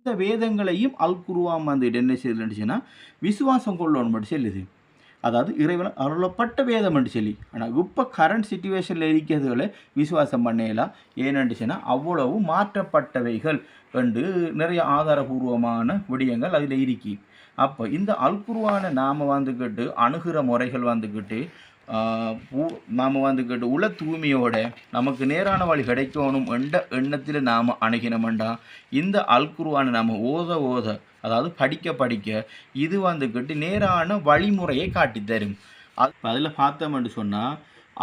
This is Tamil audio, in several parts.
இந்த வேதங்களையும் அல் அந்த வந்துட்டு என்ன செய்யலன்னுச்சுன்னா விசுவாசம் கொள்ளணும் மட்டும் சொல்லுது. அதாவது இறைவன் அருளப்பட்ட வேதம் என்று சொல்லி ஆனால் இப்போ கரண்ட் சுச்சுவேஷனில் இருக்கிறதுகளை விசுவாசம் பண்ணலாம் ஏனென்றுச்சுன்னா அவ்வளவு மாற்றப்பட்டவைகள் என்று நிறைய ஆதாரபூர்வமான விடயங்கள் அதில் இருக்கி. அப்போ இந்த அல்குருவான நாம் வந்துக்கிட்டு அணுகிற முறைகள் வந்துக்கிட்டு நாம் வந்துக்கிட்டு உள்ள தூய்மையோட நமக்கு நேரான வழி கிடைக்கணும் என்ற எண்ணத்தில் நாம் அணுகினோம்டா. இந்த அல்குருவானை நாம் ஓத ஓத அதாவது படிக்க படிக்க இது வந்துக்கிட்டு நேரான வழிமுறையை காட்டி தரும். அது அதில் பார்த்தோம்னு சொன்னால்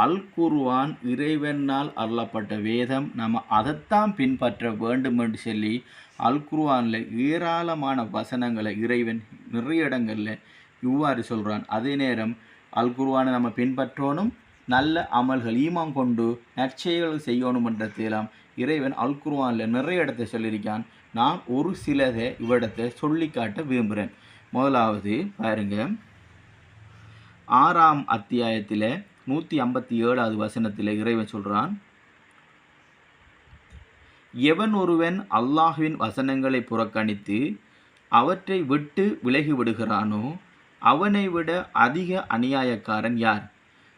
அல் குர்வான் இறைவனால் அருளப்பட்ட வேதம் நம்ம அதைத்தான் பின்பற்ற வேண்டும் என்று சொல்லி அல் குர்வானில் ஏராளமான வசனங்களை இறைவன் நிறைய இடங்களில் இவ்வாறு சொல்கிறான் அதே நேரம் அல் குருவானை நம்ம பின்பற்றணும். நல்ல அமல்கள் ஈமான் கொண்டு நற்செயல்கள் செய்யணுமன்றதெல்லாம் இறைவன் அல் குருவானில் நிறைய இடத்தை சொல்லியிருக்கான். நான் ஒரு சிலதை இவ்விடத்தை சொல்லி காட்ட விரும்புகிறேன். முதலாவது பாருங்க. ஆறாம் அத்தியாயத்தில் நூற்றி ஐம்பத்தி ஏழாவது வசனத்தில் இறைவன் சொல்கிறான் எவன் ஒருவன் அல்லாஹுவின் வசனங்களை புறக்கணித்து அவற்றை விட்டு விலகி விடுகிறானோ அவனை விட அதிக அநியாயக்காரன் யார்?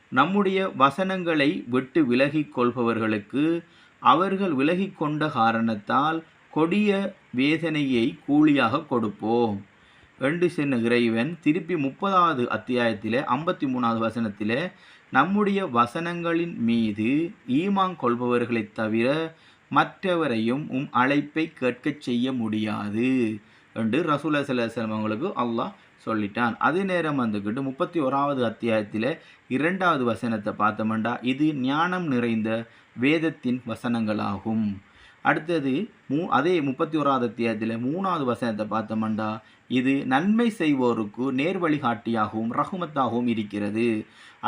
நம்முடைய வசனங்களை விட்டு விலகிக் கொள்பவர்களுக்கு அவர்கள் விலகி கொண்ட காரணத்தால் கொடிய வேதனையை கூலியாக கொடுப்போம். என்று சென்ன இறைவன் திருப்பி முப்பதாவது அத்தியாயத்தில் ஐம்பத்தி மூணாவது வசனத்தில் நம்முடைய வசனங்களின் மீது ஈமாங் கொள்பவர்களைத் தவிர மற்றவரையும் உம் அழைப்பை கேட்கச் செய்ய முடியாது என்று ரசூல்லா சல்லாஹ் அவங்களுக்கு அல்லாஹ் சொல்லிட்டான். அதே நேரம் வந்துக்கிட்டு முப்பத்தி ஓராவது அத்தியாயத்தில் இரண்டாவது வசனத்தை பார்த்தோம்டா இது ஞானம் நிறைந்த வேதத்தின் வசனங்களாகும். அடுத்தது மூ அதே முப்பத்தி ஓராவது அத்தியாயத்தில் மூணாவது வசனத்தை பார்த்தோம்டா இது நன்மை செய்வோருக்கு நேர் வழிகாட்டியாகவும் ரகுமத்தாகவும் இருக்கிறது.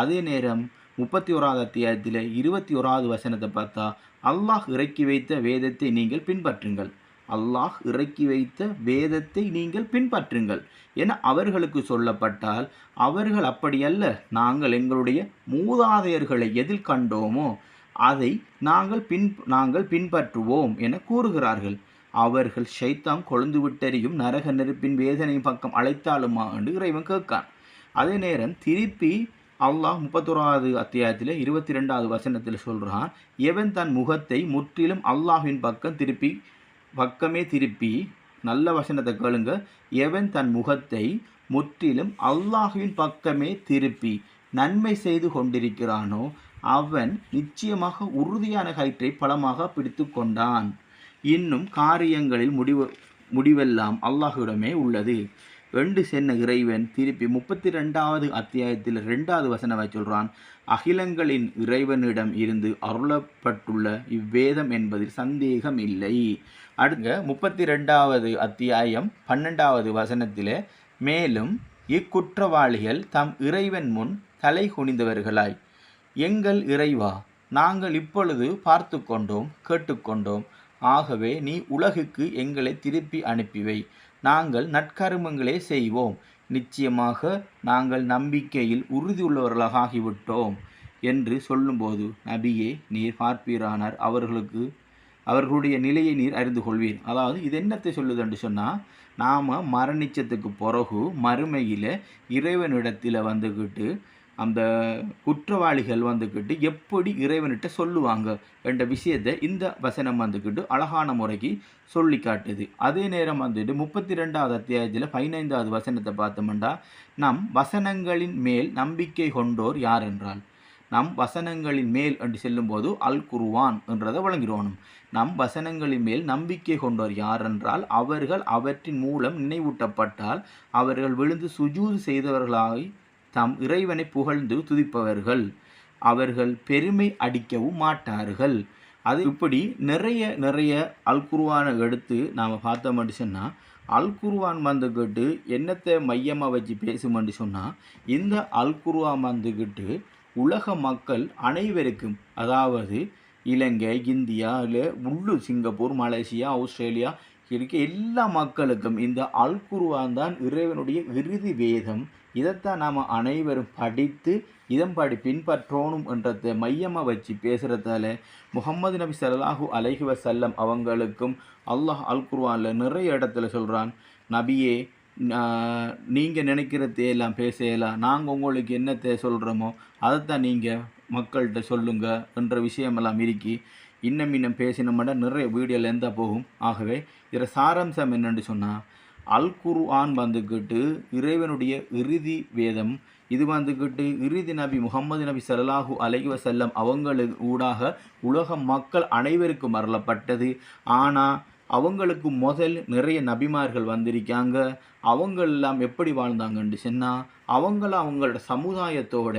அதே நேரம் முப்பத்தி ஓராவது அத்தியாயத்தில் இருபத்தி ஓராவது வசனத்தை பார்த்தா அல்லாஹ் இறக்கி வைத்த வேதத்தை நீங்கள் பின்பற்றுங்கள். அல்லாஹ் இறக்கி வைத்த வேதத்தை நீங்கள் பின்பற்றுங்கள் என அவர்களுக்கு சொல்லப்பட்டால் அவர்கள் அப்படியல்ல நாங்கள் எங்களுடைய மூதாதையர்களை எதில் கண்டோமோ அதை நாங்கள் பின் நாங்கள் பின்பற்றுவோம் என கூறுகிறார்கள். அவர்கள் ஷைத்தாம் கொழுந்து விட்டறியும் நரக நெருப்பின் வேதனை பக்கம் அழைத்தாலுமா என்று இறைவன் கேட்கான். அதே நேரம் திருப்பி அல்லாஹ் முப்பத்தோராவது அத்தியாயத்தில் இருபத்தி ரெண்டாவது வசனத்தில் சொல்கிறான் எவன் தன் முகத்தை முற்றிலும் அல்லாஹின் பக்கம் திருப்பி பக்கமே திருப்பி நல்ல வசனத்தை கேளுங்க. எவன் தன் முகத்தை முற்றிலும் அல்லாஹுவின் பக்கமே திருப்பி நன்மை செய்து கொண்டிருக்கிறானோ அவன் நிச்சயமாக உறுதியான கயிற்றை பலமாக பிடித்து கொண்டான். இன்னும் காரியங்களில் முடிவு முடிவெல்லாம் அல்லாஹுடமே உள்ளது. ரெண்டு சென்ன இறைவன் திருப்பி முப்பத்தி ரெண்டாவது அத்தியாயத்தில் ரெண்டாவது வசனவை சொல்கிறான் அகிலங்களின் இறைவனிடம் இருந்து அருளப்பட்டுள்ள இவ்வேதம் என்பதில் சந்தேகம் இல்லை. அடுத்த முப்பத்தி ரெண்டாவது அத்தியாயம் பன்னெண்டாவது வசனத்தில் மேலும் இக்குற்றவாளிகள் தம் இறைவன் முன் தலை குனிந்தவர்களாய். எங்கள் இறைவா நாங்கள் இப்பொழுது பார்த்து கொண்டோம் கேட்டுக்கொண்டோம். ஆகவே நீ உலகுக்கு எங்களை திருப்பி அனுப்பிவை. நாங்கள் நற்கருமங்களே செய்வோம். நிச்சயமாக நாங்கள் நம்பிக்கையில் உறுதியுள்ளவர்களாக ஆகிவிட்டோம் என்று சொல்லும்போது நபியே நீர் பார்ப்பீரானார். அவர்களுக்கு அவர்களுடைய நிலையை நீர் அறிந்து கொள்வீர் அதாவது இது என்னத்தை சொல்லுது என்று சொன்னால் நாம் மரணிச்சத்துக்கு பிறகு மறுமையில் இறைவனிடத்தில் வந்துக்கிட்டு அந்த குற்றவாளிகள் வந்துக்கிட்டு எப்படி இறைவன்கிட்ட சொல்லுவாங்க என்ற விஷயத்தை இந்த வசனம் வந்துக்கிட்டு அழகான முறைக்கு சொல்லி காட்டுது. அதே நேரம் வந்துட்டு முப்பத்தி ரெண்டாவது அத்தியாயத்தில் பதினைந்தாவது வசனத்தை பார்த்தோம்னா நம் வசனங்களின் மேல் நம்பிக்கை கொண்டோர் யார் என்றால் நம் வசனங்களின் மேல் என்று செல்லும்போது அல் குருவான் என்றதை வழங்கிடுவோம். நம் வசனங்களின் மேல் நம்பிக்கை கொண்டோர் யாரென்றால்? அவர்கள் அவற்றின் மூலம் நினைவூட்டப்பட்டால் அவர்கள் விழுந்து சுஜூது செய்தவர்களாய் தம் இறைவனை புகழ்ந்து துதிப்பவர்கள். அவர்கள் பெருமை அடிக்கவும் மாட்டார்கள். அது இப்படி நிறைய நிறைய அல்குருவானை எடுத்து நாம் பார்த்தோம்னு சொன்னால் அல்குருவான் வந்துக்கிட்டு என்னத்தை மையமாக வச்சு பேசுமென்று சொன்னால் இந்த அல்குருவான் வந்துக்கிட்டு உலக மக்கள் அனைவருக்கும் அதாவது இலங்கை இந்தியா இல்லை உள்ளூர் சிங்கப்பூர் மலேசியா ஆஸ்திரேலியா இருக்க எல்லா மக்களுக்கும் இந்த அல் குருவான் தான் இறைவனுடைய இறுதி வேதம். இதைத்தான் நாம் அனைவரும் படித்து இதன்படி பின்பற்றோணும் என்றதை மையமாக வச்சு பேசுகிறதால முகமது நபி சல்லாஹூ அலைஹி வசல்லம் அவங்களுக்கும் அல்லாஹ் அல் குருவானில் நிறைய இடத்துல சொல்கிறான் நபியே நீங்கள் நினைக்கிறதே எல்லாம் பேசலாம் நாங்கள் உங்களுக்கு என்னத்தை சொல்கிறோமோ அதைத்தான் நீங்கள் மக்கள்கிட்ட சொல்லுங்க என்ற விஷயமெல்லாம் இருக்கி இன்னும் இன்னும் பேசினோம்னா நிறைய வீடியோவில் இருந்தால் போகும். ஆகவே இதில் சாராம்சம் என்னன்னு சொன்னால் அல் குர்ஆன் வந்துக்கிட்டு இறைவனுடைய இறுதி வேதம் இது வந்துக்கிட்டு இறுதி நபி முகமது நபி சல்லாஹூ அலைவ செல்லம் அவங்களுக்கு ஊடாக உலக மக்கள் அனைவருக்கும் அருளப்பட்டது. ஆனால் அவங்களுக்கு முதல் நிறைய நபிமார்கள் வந்திருக்காங்க. அவங்களெல்லாம் எப்படி வாழ்ந்தாங்கன்னு சொன்னால் அவங்கள அவங்களோட சமுதாயத்தோட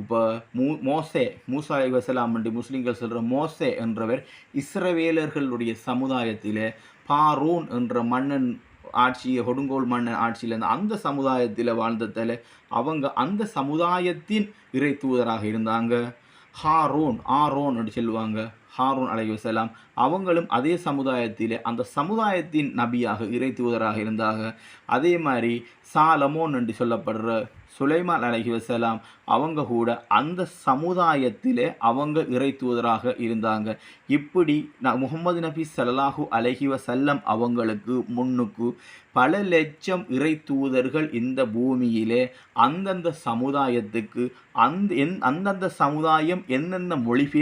இப்போ மூ மோசே மூசா அலி வசலாம் என்று முஸ்லீம்கள் சொல்கிற மோசே என்றவர் இஸ்ரவேலர்களுடைய சமுதாயத்தில் பாரூன் என்ற மன்னன் ஆட்சியை கொடுங்கோல் மன்னன் ஆட்சியில் இருந்த அந்த சமுதாயத்தில் வாழ்ந்ததில் அவங்க அந்த சமுதாயத்தின் இறை தூதராக இருந்தாங்க. ஹாரோன் ஆரோன் அப்படி சொல்லுவாங்க. ஹாரூன் அலைவசலாம் அவங்களும் அதே சமுதாயத்திலே அந்த சமுதாயத்தின் நபியாக இறை தூதராக இருந்தாங்க அதே மாதிரி சாலமோன் என்று சொல்லப்படுற சுலைமான் அலஹி வசலாம் அவங்க கூட அந்த சமுதாயத்திலே அவங்க இறை தூதராக இருந்தாங்க. இப்படி ந முகமது நபி சல்லாஹூ அலஹி வசல்லம் அவங்களுக்கு முன்னுக்கு பல லட்சம் இறை தூதர்கள் இந்த பூமியிலே அந்தந்த சமுதாயத்துக்கு அந்த எந் அந்தந்த சமுதாயம் என்னென்ன மொழி பேச